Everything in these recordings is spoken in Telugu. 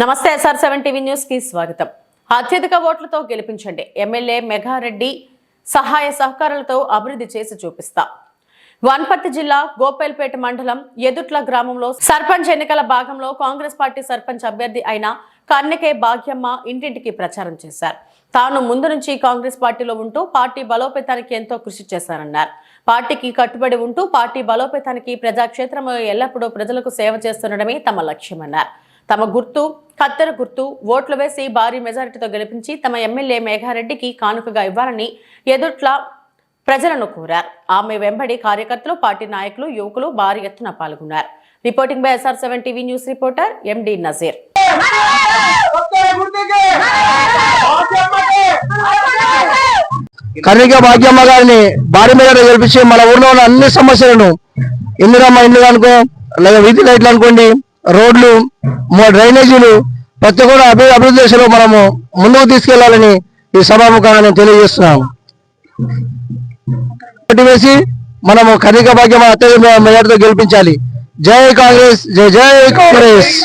నమస్తే ఎస్ఆర్ సెవెన్ టీవీ న్యూస్కి స్వాగతం. అత్యధిక ఓట్లతో గెలిపించండి. ఎమ్మెల్యే మెఘారెడ్డి సహాయ సహకారాలతో అభివృద్ధి చేసి చూపిస్తా. వన్పర్తి జిల్లా గోపేల్పేట మండలం ఎదుట్ల గ్రామంలో సర్పంచ్ ఎన్నికల భాగంలో కాంగ్రెస్ పార్టీ సర్పంచ్ అభ్యర్థి అయిన కన్నెకే భాగ్యమ్మ ఇంటింటికి ప్రచారం చేశారు. తాను ముందు నుంచి కాంగ్రెస్ పార్టీలో ఉంటూ పార్టీ బలోపేతానికి ఎంతో కృషి చేశారన్నారు. పార్టీకి కట్టుబడి ఉంటూ పార్టీ బలోపేతానికి ప్రజాక్షేత్రంలో ఎల్లప్పుడూ ప్రజలకు సేవ చేస్తుండడమే తమ లక్ష్యమన్నారు. తమ గుర్తు కత్తెర గుర్తు ఓట్లు వేసి భారీ మెజారిటీతో గెలిపించి తమ ఎమ్మెల్యే మేఘారెడ్డికి కానుకగా ఇవ్వాలని ఎదుట్ల ప్రజలను కోరారు. ఆమె వెంబడి కార్యకర్తలు పార్టీ నాయకులు యువకులు భారీ ఎత్తున పాల్గొన్నారు. Reporting by SR seven TV news reporter MD Nazeer. ఒకే కర్ణిక భాగ్యమ్మ గారిని భారీ మీద గెలిపించి మన ఊర్లో ఉన్న అన్ని సమస్యలను ఇందిరమ్మ ఇండ్లు అనుకో లేదా వీధి లైట్లు అనుకోండి రోడ్లు డ్రైనేజీలు ప్రతి ఒక్కరు అభి- అభివృద్ధి దిశలో మనము ముందుకు తీసుకెళ్ళాలని ఈ సభాముఖంగా నేను తెలియజేస్తున్నాను. వేసి మనము కనిక భాగ్యం అత్యధిక మెజార్టీతో గెలిపించాలి. జై కాంగ్రెస్ జై జై కాంగ్రెస్.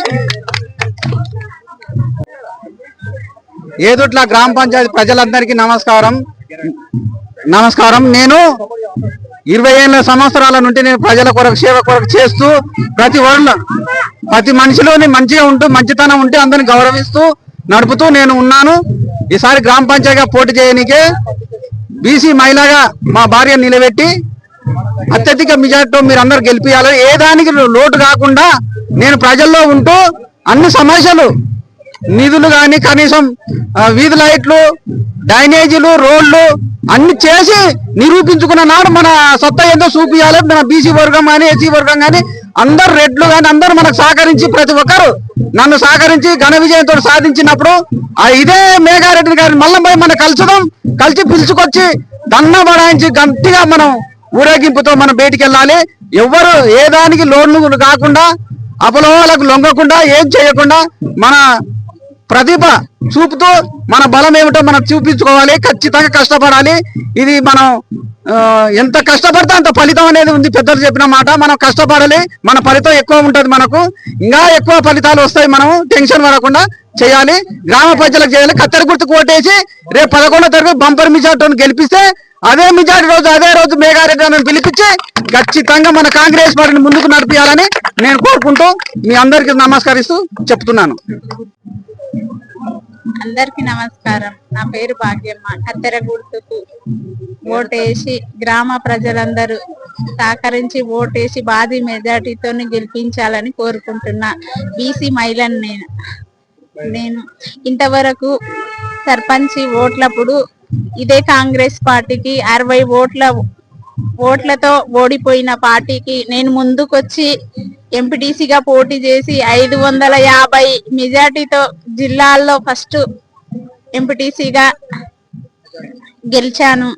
ఏదుట్ల గ్రామ పంచాయతీ ప్రజలందరికీ నమస్కారం. నమస్కారం. నేను ఇరవై ఏళ్ళ సంవత్సరాల నుండి నేను ప్రజల కొరకు సేవ కొరకు చేస్తూ ప్రతి వాళ్ళ ప్రతి మనిషిలోని మంచిగా ఉంటూ మంచితనం ఉంటే అందరిని గౌరవిస్తూ నడుపుతూ నేను ఉన్నాను. ఈసారి గ్రామ పంచాయతీగా పోటీ చేయనికే బీసీ మహిళగా మా భార్య నిలబెట్టి అత్యధిక మెజార్టీతో మీరు అందరు గెలిపించాలి ఏ దానికి లోటు కాకుండా నేను ప్రజల్లో ఉంటూ అన్ని సమస్యలు నిధులు కానీ కనీసం వీధి లైట్లు డ్రైనేజీలు రోడ్లు అన్ని చేసి నిరూపించుకున్న నాడు మన సత్తా ఏందో చూపించాలి మన బీసీ వర్గం కానీ ఎస్సీ వర్గం కానీ అందరు రెడ్లు కానీ అందరూ మనకు సహకరించి ప్రతి ఒక్కరు నన్ను సహకరించి ఘన విజయంతో సాధించినప్పుడు ఆ ఇదే మేఘారెడ్డి గారిని మళ్ళీ పోయి మనం కలుసుదాం కలిసి పిలుచుకొచ్చి దన్న బడాయించి గట్టిగా మనం ఊరేగింపుతో మనం బయటికి వెళ్ళాలి ఎవరు ఏ దానికి లోన్లు కాకుండా అపలోహాలకు లొంగకుండా ఏం చేయకుండా మన ప్రతిభ చూపుతూ మన బలం ఏమిటో మనం చూపించుకోవాలి ఖచ్చితంగా కష్టపడాలి. ఇది మనం ఎంత కష్టపడితే అంత ఫలితం అనేది ఉంది పెద్దలు చెప్పిన మాట. మనం కష్టపడాలి మన ఫలితం ఎక్కువ ఉంటుంది మనకు. ఇంకా ఎక్కువ ఫలితాలు వస్తాయి మనం టెన్షన్ పడకుండా చేయాలి. గ్రామ ప్రజలకు చేయాలి. కత్తెర గుర్తు కోటేసి రేపు పదకొండో తరగతి బంపర్ మెజార్టీని గెలిపిస్తే అదే మెజార్టీ రోజు అదే రోజు మేఘారెడ్డి గారిని పిలిపించి ఖచ్చితంగా మన కాంగ్రెస్ పార్టీని ముందుకు నడిపించాలని నేను కోరుకుంటూ మీ అందరికీ నమస్కరిస్తూ చెప్తున్నాను. అందరికి నమస్కారం. నా పేరు భాగ్యమ్మ. కత్తెర గుర్తుకు ఓటేసి గ్రామ ప్రజలందరూ సహకరించి ఓటేసి బాధి మెజార్టీతో గెలిపించాలని కోరుకుంటున్నా. బీసీ మహిళను నేను. నేను ఇంతవరకు సర్పంచి ఓట్లప్పుడు ఇదే కాంగ్రెస్ పార్టీకి అరవై ఓట్ల ఓట్లతో ఓడిపోయిన పార్టీకి నేను ముందుకొచ్చి ఎంపీటీసీగా పోటీ చేసి ఐదు వందల యాభై మెజార్టీతో జిల్లాల్లో ఫస్ట్ ఎంపీటీసీగా గెలిచాను.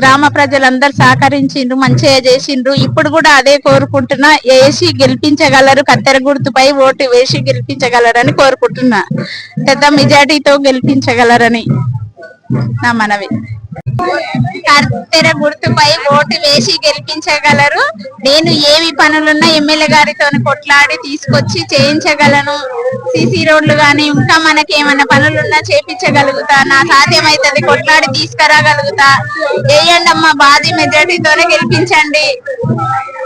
గ్రామ ప్రజలందరూ సహకరించిండ్రు మంచిగా చేసిండ్రు. ఇప్పుడు కూడా అదే కోరుకుంటున్నా వేసి గెలిపించగలరు కత్తెర గుర్తుపై ఓటు వేసి గెలిపించగలరని కోరుకుంటున్నా. పెద్ద మెజార్టీతో గెలిపించగలరని నా మనవి. కత్తెర గుర్తుపై ఓటు వేసి గెలిపించగలరు. నేను ఏవి పనులున్నా ఎమ్మెల్యే గారితో కొట్లాడి తీసుకొచ్చి చేయించగలను. సిసి రోడ్లు కానీ ఇంకా మనకి ఏమైనా పనులున్నా చేపించగలుగుతా. నా సాధ్యమైతుంది కొట్లాడి తీసుకురాగలుగుతా. వేయండి అమ్మా బాధి మెజార్టీతోనే గెలిపించండి.